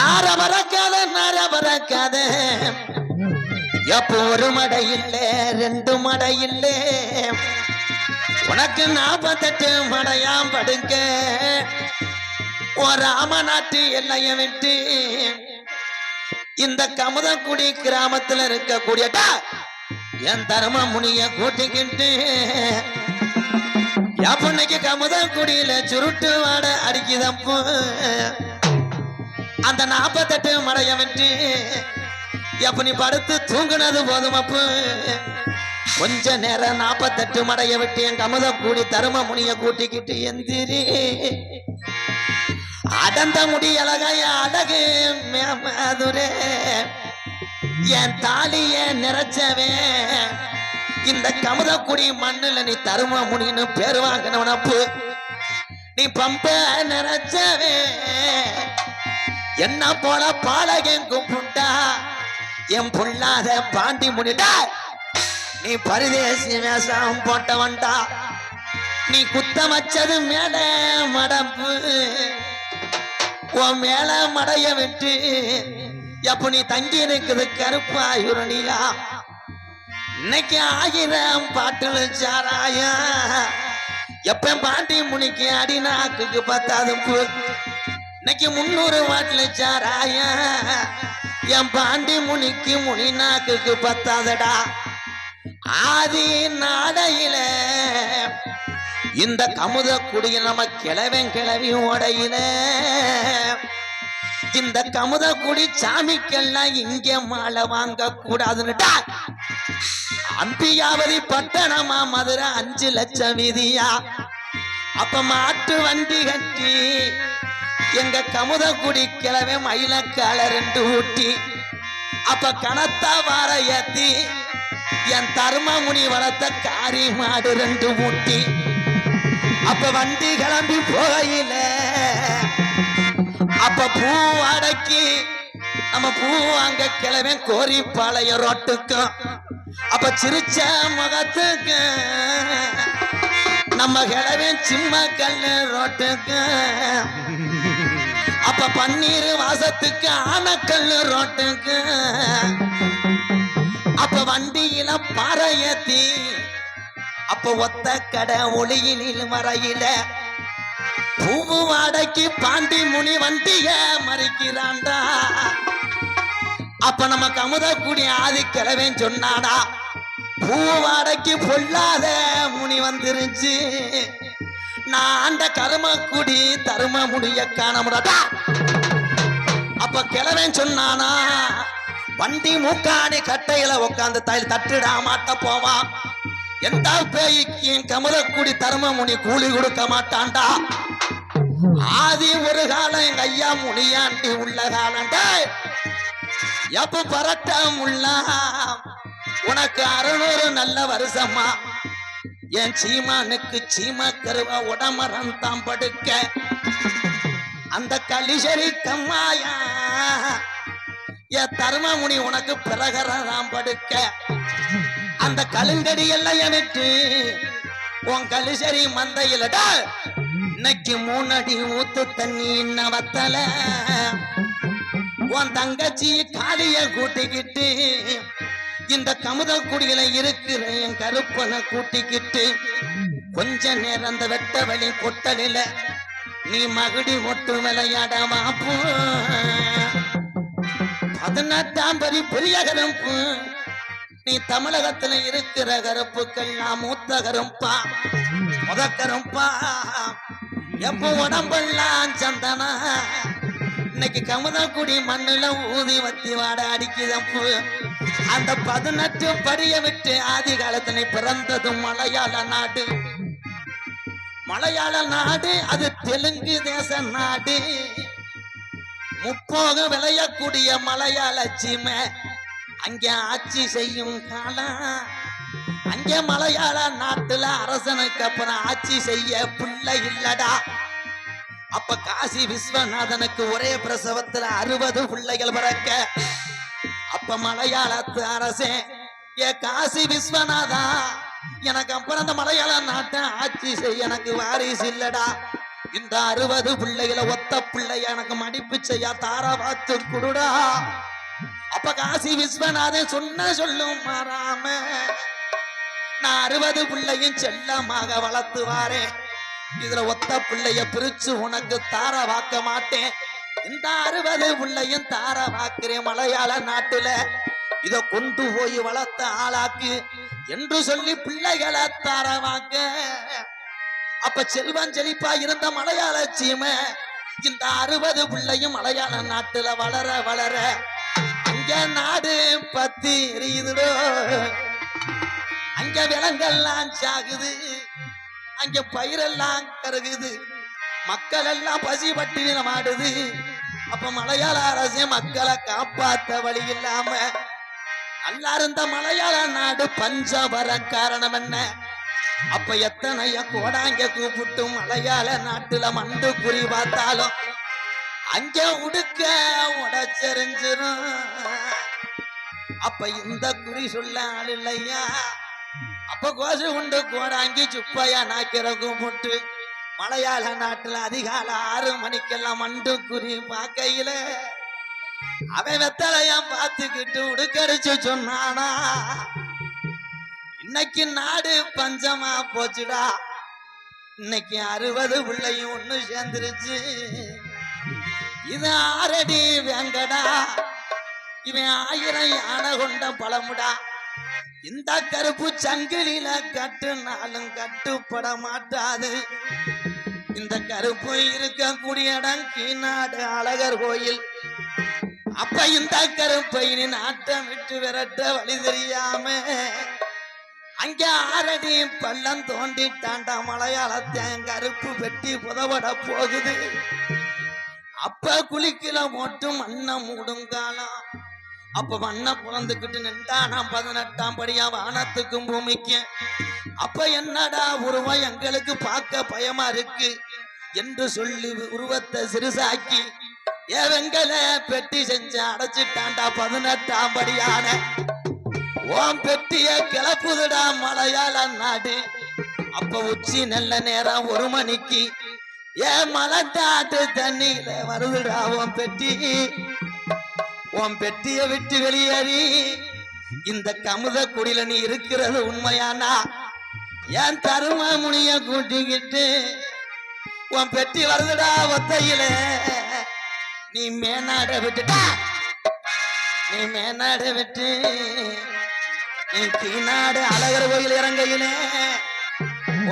நார பறக்காத நார பறக்காத எப்போ ஒரு மடை இல்ல ரெண்டு மடை இல்ல உனக்கு நாற்பத்தெட்டு மடையாம் படுங்க. ஒரு ராமநாட்டு எல்லையை விட்டு. இந்த கமுதக்குடி கிராமத்துல இருக்கக்கூடியடா என் தர்ம முனிய கூட்டிக்கிட்டு எப்பன்னைக்கு கமுதக்குடியில சுருட்டு வாட அடிக்குதப்பு அந்த நாற்பத்தெட்டு மடைய விட்டு எப்ப நீ படுத்து தூங்குனது போதும் அப்ப. கொஞ்ச நேரம் நாற்பத்தெட்டு மடைய விட்டு என் கமத கூடி தரும முனிய கூட்டிக்கிட்டு எந்திரி. அடந்த முடி அழகைய அழகு மேமதுரே. என் தாலிய நிறைச்சவே. இந்த கமுதக்குடி மண்ணுல நீ தரும முனின்னு பேர் வாங்கினவனப்பு நீ பம்ப நிறைச்சவே. என்ன போல பாலகன் கும்பிட்டா என் புள்ளாத பாண்டி முனிடா நீ பரிதேசி வேஷம் போட்டவன்டா நீ குத்தம் வச்சது மேல மடப்பு உன் மேல மடைய விட்டு எப்ப நீ தங்கி இருக்குது கருப்பா யுரணியா இன்னைக்கு ஆயிரம் பாட்டுல சாராயா எப்ப பாண்டி முனிக்கு அடி அடிநாக்குக்கு பத்தாது இன்னைக்கு முன்னூறு வாட்டில் சாராய? என் பாண்டி முனிக்கு முனி நாக்குக்கு பத்தாதடா. ஆதி நாடையில இந்த கமுத குடிய நம்ம கிழவன் கிளவி ஓடையில இந்த கமுத குடி சாமிக்கெல்லாம் இங்க மாலை வாங்க கூடாதுன்னுட்டா அம்பியாவதி பட்டணமா மதுரை அஞ்சு லட்சம் வீதியா? அப்ப மாட்டு வண்டி கட்டி எங்க கமுதகுடி கிழமை மயிலக்கால ரெண்டு ஊட்டி. அப்ப கனத்தா வார ஏத்தி என் தர்மமுனி வளர்த்த காரி மாடு ரெண்டு ஊட்டி அப்ப வண்டி கிளம்பி போகையில அப்ப பூ அடக்கி நம்ம பூ வாங்க கிளவே கோரி பழைய ரோட்டுக்கும் அப்ப சிரிச்ச முகத்துக்கு நம்ம கிளவே சிம்ம கல்லு ரோட்டுக்கு. அப்ப பன்னீர் வாசத்துக்கு ஆனக்கல்லு ரோட்டுக்கு. அப்ப வண்டியில பாறை ஏத்தி அப்ப ஒத்த கடை ஒளியினில் மறையில. பூவு வாடகைக்கு பாண்டி முனி வண்டிய மறிக்கிறான்டா. அப்ப நம்ம கமுத ஆதி கிழவன் சொன்னாடா பூ வாடகைக்கு பொல்லாத முனி வந்துருச்சு. நான் ஆண்ட கருமக்குடி தரும முடிய காண முடியாதா அப்ப கிழவன் சொன்னானா வண்டி மூக்காணி கட்டையில உட்காந்து தையல் தட்டுடா மாட்ட போவான் எந்த பேய்க்கு கமலக்குடி தரும முனி கூலி கொடுக்க மாட்டான்டா ஆதி ஒரு காலம் எங்க ஐயா முனியாண்டி உள்ள காலம். எப்ப பரட்ட உள்ள உனக்கு அறுநூறு நல்ல வருஷமா என் சீமானுக்கு சீமா கருவா உடமரம் தான் படுக்க? அந்த கலிசரி கம்மாயா என் தர்மமுனி உனக்கு பிரகரம் படுக்க. அந்த கலுங்கடி எல்லாம் எனக்கு உன் கலிசரி மந்தையிலடா இன்னைக்கு மூணடி ஊத்து தண்ணி இன்ன வத்தல உன் தங்கச்சி காலிய கூட்டிக்கிட்டு இந்த கமுத குடியில இருக்கிற என் கருப்பனை கூட்டிக்கிட்டு கொஞ்ச நேரம் அந்த வெட்ட வழி கொட்டலில நீ மகுடி ஒட்டு விளையாட மாப்போ பதினெட்டாம் பரி பெரிய கருப்பு நீ தமிழகத்துல இருக்கிற கருப்புக்கள் நான் மூத்த கரும்பா முத கரும்பா எப்போ உடம்பெல்லாம் சந்தனா? இன்னைக்கு கமுதக்குடி மண்ணுல ஊதி வத்தி வாட அடிக்குதப்பு அந்த பதினெட்டு படிய விட்டு ஆதி காலத்தினை பிறந்ததும் மலையாள நாடு. மலையாள நாடு அது தெலுங்கு தேச நாடு. முப்போக விளையக்கூடிய மலையாள சீமை அங்கே ஆட்சி செய்யும் காலம். அங்கே மலையாள நாட்டுல அரசனுக்கு அப்புறம் ஆட்சி செய்ய பிள்ளை இல்லடா. அப்ப காசி விஸ்வநாதனுக்கு ஒரே பிரசவத்துல அறுபது பிள்ளைகள் பிறக்க. அப்ப மலையாளத்து அரசே ஏ காசி விஸ்வநாதா எனக்கு அப்புறம் அந்த மலையாள நாட்டை ஆட்சி செய்ய எனக்கு வாரிசு இல்லடா. இந்த அறுபது பிள்ளைகளை ஒத்த பிள்ளைய எனக்கு மடிப்பு செய்ய தாராபாத்து குடுடா. அப்ப காசி விஸ்வநாதன் சொன்ன சொல்லும் மாறாம நான் அறுபது பிள்ளையும் செல்லமாக வளர்த்துவாரேன் இதுல ஒத்த பிள்ளைய பிரிச்சு உனக்கு தார வாக்க மாட்டேன். இந்த அறுபது உள்ளையும் தார வாக்குறேன் மலையாள நாட்டுல. இத கொண்டு போய் வளர்த்த ஆளாக்கு என்று சொல்லி பிள்ளைகளை தாரமாக்க அப்ப செல்வன் செழிப்பா இருந்த மலையாள சீமை இந்த அறுபது பிள்ளையும் மலையாள நாட்டுல வளர வளர அங்க நாடு பத்தி எரியுதுடோ அங்க விலங்கெல்லாம் சாகுது அங்க பயிரெல்லாம் கருகுது மக்கள் எல்லாம் பசி பட்டினி மாடுது அப்ப மலையாள அரசு மக்களை காப்பாத்த வழி இல்லாம நல்லா இருந்த மலையாள நாடு பஞ்ச வர காரணம் என்ன? அப்ப எத்தனைய கோடாங்க கூப்பிட்டு மலையாள நாட்டுல மண்டு குறி பார்த்தாலும் அங்க உடுக்க உடச்செறிஞ்சிரும். அப்ப இந்த குறி சொல்ல ஆள் இல்லையா? அப்ப கோசு உண்டு கோடாங்கி சுப்பையா நாக்கிற கூப்பிட்டு மலையாள நாட்டுல அதிகாலை ஆறு மணிக்கெல்லாம் மண்டு குறி பார்க்கையில அவன் வெத்தலையா பார்த்துக்கிட்டு உடுக்கடிச்சு சொன்னானா இன்னைக்கு நாடு பஞ்சமா போச்சுடா. இன்னைக்கு அறுபது பிள்ளையும் ஒண்ணு சேர்ந்துருச்சு. இது ஆரடி வேங்கடா. இவன் ஆயிரம் யானை கொண்ட பழமுடா. இந்த கருப்பு சங்கிலியில கட்டுனாலும் கட்டுப்பட மாட்டாது. இந்த கருப்பு இருக்கக்கூடிய இடம் கீநாடு அழகர் கோயில். அப்ப இந்த கருப்பை ஆட்டம் நாட்டம் விட்டு விரட்ட வழி தெரியாம அங்க ஆரடி பள்ளம் தோண்டிட்டாண்டா மலையாளத்தேன் கருப்பு வெட்டி புதவட போகுது. அப்ப குளிக்கல மட்டும் மண்ணை மூடுங்காலம் அப்ப மண்ணை புலந்துக்கிட்டு நின்றானா பதினெட்டாம் படியா வானத்துக்கும் பூமிக்கும். அப்ப என்னடா உருவம் எங்களுக்கு பார்க்க பயமா இருக்கு? என்று சொல்லி உருவத்தை சிறுசாக்கி ஏவெங்கல பெட்டி செஞ்சு அடைச்சிட்டாண்டா பதினெட்டாம் படியான. ஓம் பெட்டிய கிளப்புதுடா மலையாள நாடு. அப்ப உச்சி நல்ல நேரம் ஒரு மணிக்கு ஏன் தாட்டு தண்ணியில வருதுடா உன் பெட்டி. உன் பெட்டிய விட்டு வெளியேறி இந்த கமுத குடியில நீ இருக்கிறது உண்மையானா? ஏன் தரும முனிய கூட்டிக்கிட்டு உன் பெட்டி வருதுடா ஒத்தையில. நீ மேனாட விட்டுட்டா நீ மேனாட விட்டு நீ தீநாடு அழகர் கோயில் இறங்கையிலே.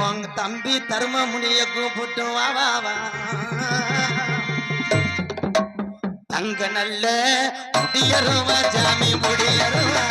உங்க தம்பி தர்ம முனிய கூப்பிட்டு வா வா வா. தங்க நல்ல முடியருவா சாமி முடியருவா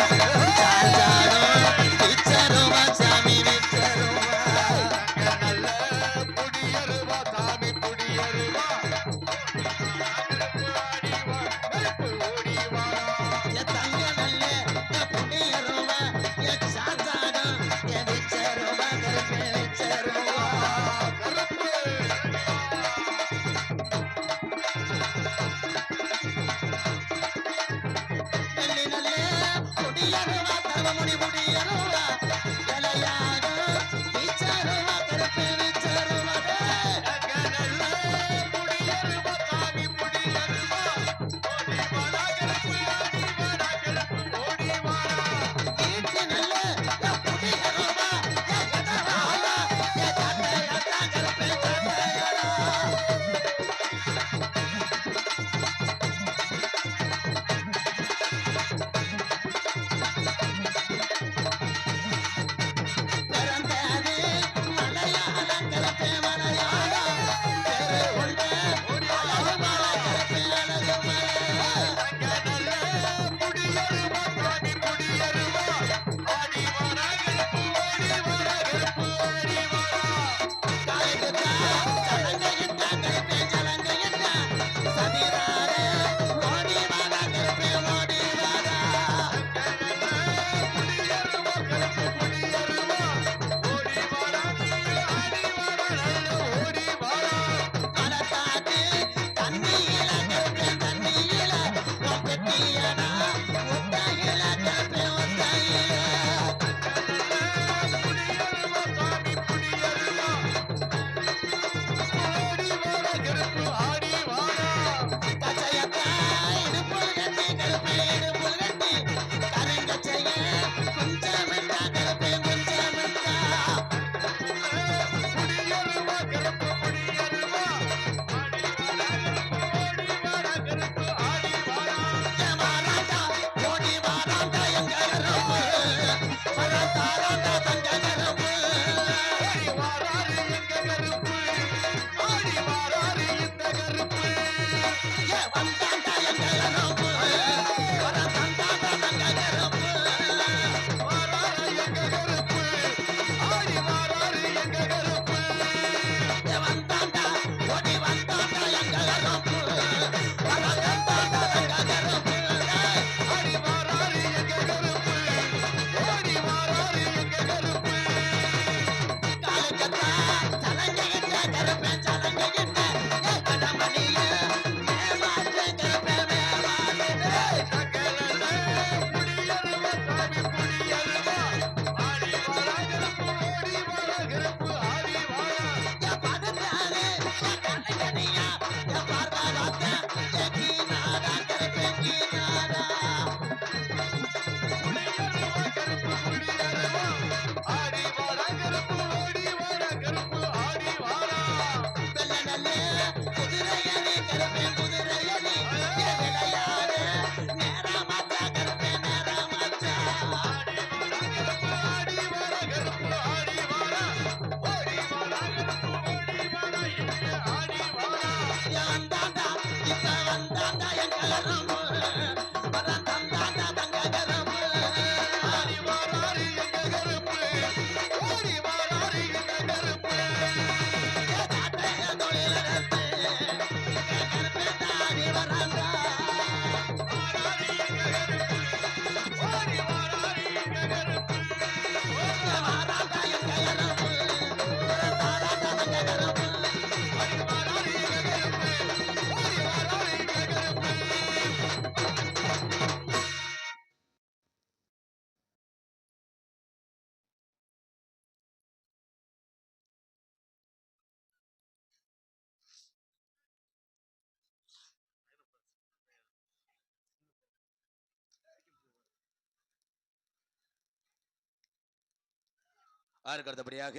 அதற்கு அடுத்தபடியாக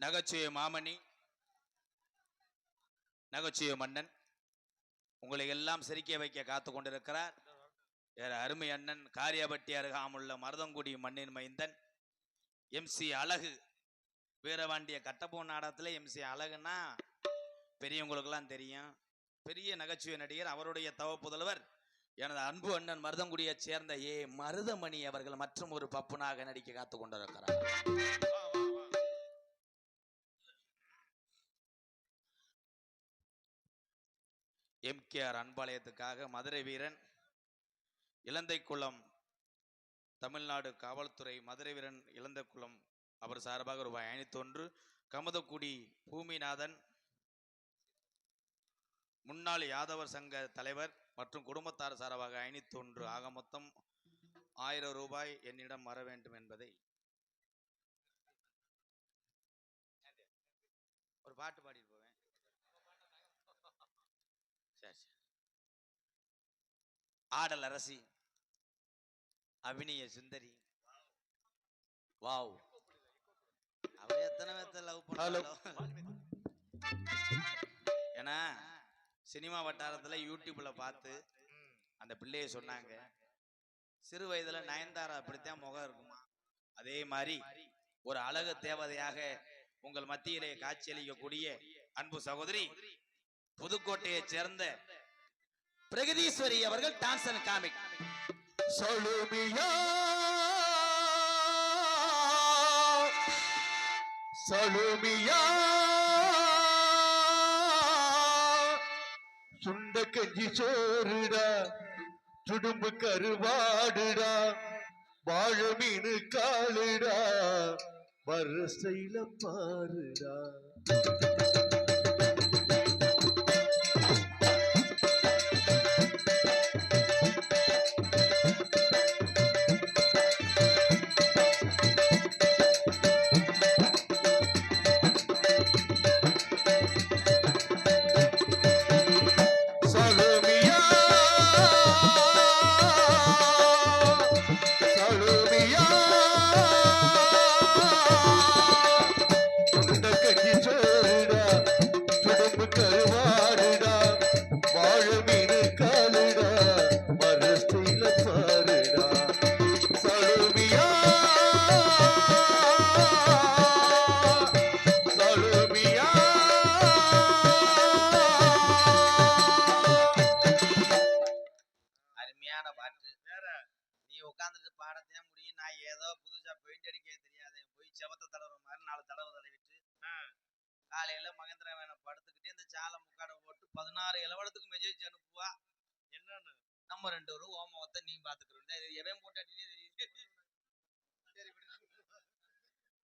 நகைச்சுவை மாமணி நகைச்சுவை மன்னன் உங்களை எல்லாம் சிரிக்க வைக்க காத்து கொண்டிருக்கிறார். வேற அருமை அண்ணன் காரியாபட்டி அருகாமுள்ள மருதங்குடி மண்ணின் மைந்தன் எம்சி அழகு. வீரவாண்டிய கட்டபொன் நாடகத்துல எம்சி அழகுன்னா பெரியவங்களுக்கெல்லாம் தெரியும். பெரிய நகைச்சுவை நடிகர் அவருடைய தவ புதல்வர் எனது அன்பு அண்ணன் மருதங்குடியை சேர்ந்த ஏ மருதமணி அவர்கள் மற்றும் ஒரு பப்புனாக நடிக்க காத்து கொண்டிருக்கிறார். ஆர் அன்பாலயத்துக்காக மதுரை வீரன் இலந்தைக்குளம் தமிழ்நாடு காவல்துறை மதுரை வீரன் இலந்தைக்குளம் அவர் சார்பாக ரூபாய் ஐநூத்தி ஒன்று கமதக்குடி பூமிநாதன் முன்னாள் யாதவர் சங்க தலைவர் மற்றும் குடும்பத்தார் சார்பாக ஐநூத்தொன்று ஆக மொத்தம் ஆயிரம் ரூபாய் என்னிடம் வர வேண்டும் என்பதை. ஒரு பாட்டு பாடிட்டு போவேன். சரி சரி. ஆடல் அரசி அபிநய சுந்தரி. வாவ். அவர் எத்தனை பேர்த்த லவ் பண்ணாலும். ஏன்னா சினிமா வட்டாரத்துல யூடியூப்ல பார்த்து அந்த பிள்ளைய சொன்னாங்க. சிறு வயதுல நயன்தாரா அப்படித்தான் முகம் இருக்குமா? அதே மாதிரி ஒரு அழகு தேவதையாக உங்கள் மத்தியிலே காட்சியளிக்கக்கூடிய அன்பு சகோதரி புதுக்கோட்டையை சேர்ந்த பிரகதீஸ்வரி அவர்கள் டான்ஸ் அண்ட் காமிக் சலுமியா! சலுமியா! கஞ்சி சோறுடா துடும்பு கருவாடுடா வாழ மீனு காலுடா வரிசையில பாருடா.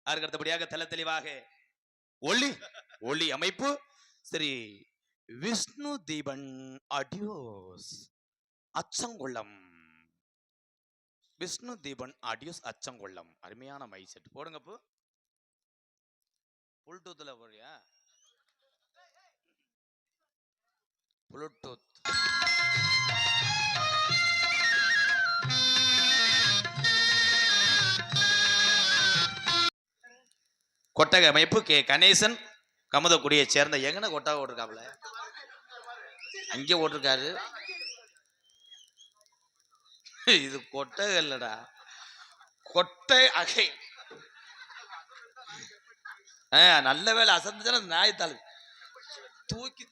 அதற்கு அடுத்தபடியாக தெல தெளிவாக ஒளி ஒளி அமைப்பு சரி விஷ்ணு தீபன் ஆடியோஸ் அச்சங்குளம் விஷ்ணு தீபன் ஆடியோஸ் அச்சங்குளம் அருமையான மை செட் போடுங்க புளுடூத்ல போறியா ப்ளூடூத் கொட்டகை அமைப்பு கே. கணேசன் கமுதக்குடியை சேர்ந்த எங்கன கொட்டகை ஓட்டிருக்காப்ல அங்கே ஓட்டிருக்காரு. இது கொட்டகை இல்லடா. கொட்டை அகை. ஆ, நல்ல வேலை அசந்துச்சுன்னா நாய் தூக்கி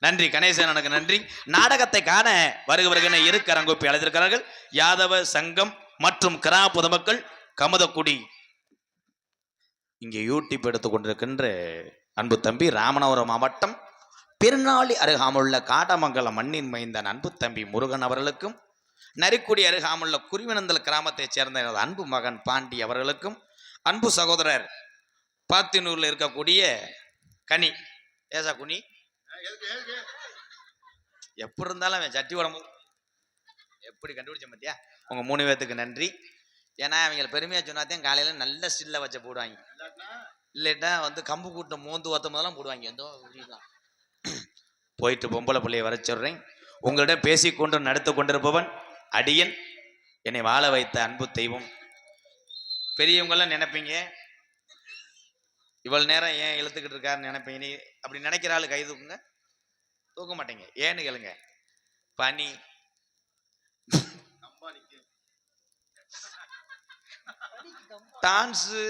நன்றி கணேசன் எனக்கு நன்றி. நாடகத்தை காண வருக வருகின இரு கரங்கோப்பி அழைத்திருக்கிறார்கள். யாதவ சங்கம் மற்றும் கிராம பொதுமக்கள் கமதக்குடி. இங்கே யூடியூப் எடுத்து கொண்டிருக்கின்ற அன்பு தம்பி ராமநாதபுரம் மாவட்டம் பெருநாளி அருகாமுள்ள காடமங்கலம் மண்ணின் மைந்தன் அன்பு தம்பி முருகன் அவர்களுக்கும் நரிக்குடி அருகாமுள்ள குருவினந்தல் கிராமத்தைச் சேர்ந்த எனது அன்பு மகன் பாண்டி அவர்களுக்கும் அன்பு சகோதரர் பாத்தினூரில் இருக்கக்கூடிய கனி. ஏசா குனி? எப்படி இருந்தாலும் சட்டி உடம்பு. எப்படி கண்டுபிடிச்ச மத்தியா உங்கள் மூணு பேர்த்துக்கு நன்றி. ஏன்னா அவங்க பெருமையா சொன்னாத்தையும் காலையில நல்ல ஸ்டில்ல வச்ச போடுவாங்க. இல்லைட்டா வந்து கம்பு கூட்டம் மோந்து ஓத்த முதலாம் போடுவாங்க. எந்தோ போயிட்டு பொம்பளை பிள்ளைய வர சொல்றேன். உங்களிடம் பேசிக்கொண்டு நடத்து கொண்டிருப்பவன் அடியன். என்னை வாழ வைத்த அன்பு தெய்வம். பெரியவங்கெல்லாம் நினைப்பீங்க. இவ்வளவு நேரம் ஏன் இழுத்துக்கிட்டு இருக்காருன்னு நினைப்பீங்க. நீ அப்படி நினைக்கிற ஆளு கை தூக்குங்க. தூக்க மாட்டேங்க. ஏன்னு கேளுங்க. பனி டான்ஸு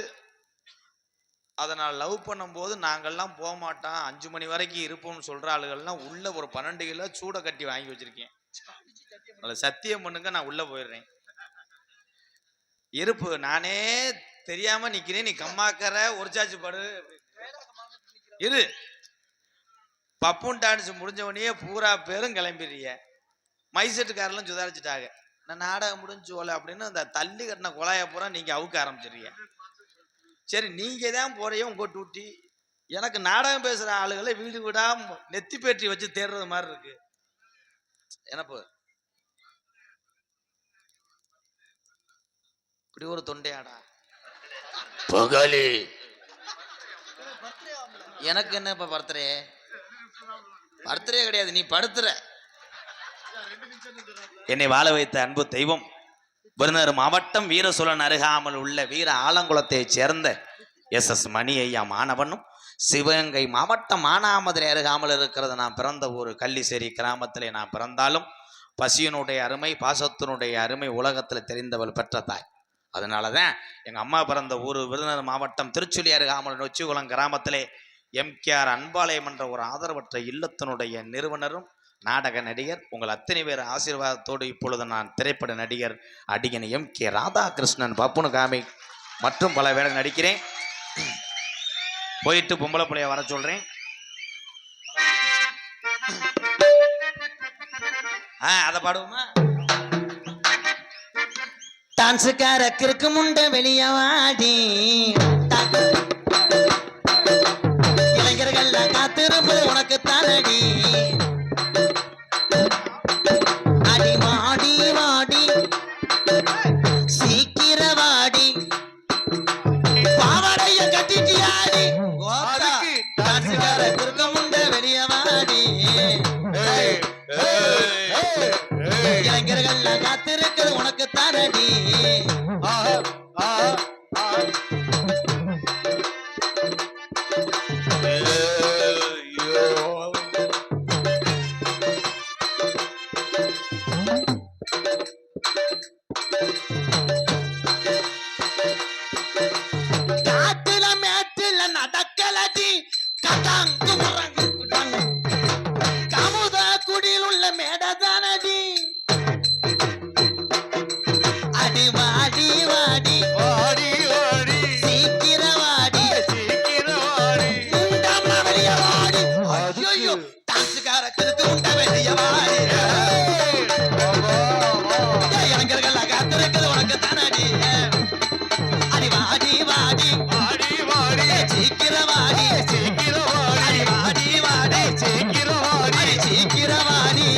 அதை நான் லவ் பண்ணும்போது நாங்கள்லாம் போக மாட்டோம். அஞ்சு மணி வரைக்கும் இருப்போம்னு சொல்கிற ஆளுகள்லாம் உள்ளே ஒரு பன்னெண்டு கிலோ சூடை கட்டி வாங்கி வச்சிருக்கேன். அதில் சத்தியம் பண்ணுங்க நான் உள்ளே போயிடுறேன். இருப்பு நானே தெரியாமல் நிற்கிறேன் நீ கம்மாக்கற ஒரு சாச்சு படு இரு. பப்புன் டான்ஸ் முடிஞ்சவனையே பூரா பேரும் கிளம்பிடுறிய மைசெட்டுக்காரெல்லாம் சுதாரிச்சுட்டாங்க. நான் நாடகம் முடிஞ்சு ஓலை அப்படின்னு அந்த தள்ளி கட்டின குழாய பூரா நீங்க அவுக்க ஆரம்பிச்சிடுறீங்க. சரி நீங்க தான் போறியோ உங்க டூட்டி எனக்கு நாடகம் பேசுற ஆளுகளை வீடு வீடா நெத்தி பேற்றி வச்சு தேடுறது மாதிரி இருக்கு. என்னப்பு? இப்படி ஒரு தொண்டையாடா? புகழி எனக்கு என்ன இப்ப பர்த்டே? பர்த்டே கிடையாது நீ படுத்துற. என்னை வாழ வைத்த அன்பு தெய்வம். விருதுநகர் மாவட்டம் வீரசோழன் அருகாமல் உள்ள வீர ஆலங்குளத்தைச் சேர்ந்த எஸ் எஸ் மணி ஐயா மாணவனும் சிவகங்கை மாவட்டம் மானாமதுரை அருகாமல் இருக்கிறது. நான் பிறந்த ஒரு கள்ளிசேரி கிராமத்திலே நான் பிறந்தாலும் பசியனுடைய அருமை பாசத்தினுடைய அருமை உலகத்தில் தெரிந்தவள் பெற்ற தாய். அதனால தான் எங்கள் அம்மா பிறந்த ஊர் விருதுநகர் மாவட்டம் திருச்சுழி அருகாமல் நொச்சிகுளம் கிராமத்திலே எம்கேஆர் அன்பாலயம் என்ற ஒரு ஆதரவற்ற இல்லத்தினுடைய நிறுவனரும் நாடக நடிகர் உங்கள் அத்தனை பேர் ஆசீர்வாதத்தோடு இப்பொழுது நான் திரைப்பட நடிகர் அடிகன் எம். கே. ராதாகிருஷ்ணன் பப்புனு காமி மற்றும் பல வேலை நடிக்கிறேன். போயிட்டு பொம்பளை பிள்ளைய வர சொல்றேன். ஆ அதை பாடுவோமா? டான்ஸுக்கார கிறுக்கு முண்ட வெளிய வாடி. இளைஞர்கள் காத்திருப்பது உனக்கு தானடி. இளைஞர்கள் காத்திருக்கிறது உனக்கு தானடி? காட்டுல ஐயோ டான்ஸுக்கார கிறுக்கு முண்டை வெளிய வாடி ஏய், இளைஞர்கள் காத்திருக்கிறது உனக்கு தானடி அடி வாடி வாடி. ஏய், சீக்கிர வாடி. அடி வாடி. வாடி. அடி சீக்கிர வாடி.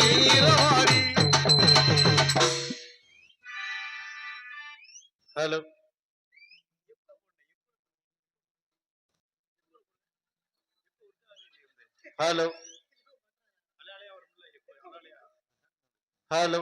ஹலோ. Hello hello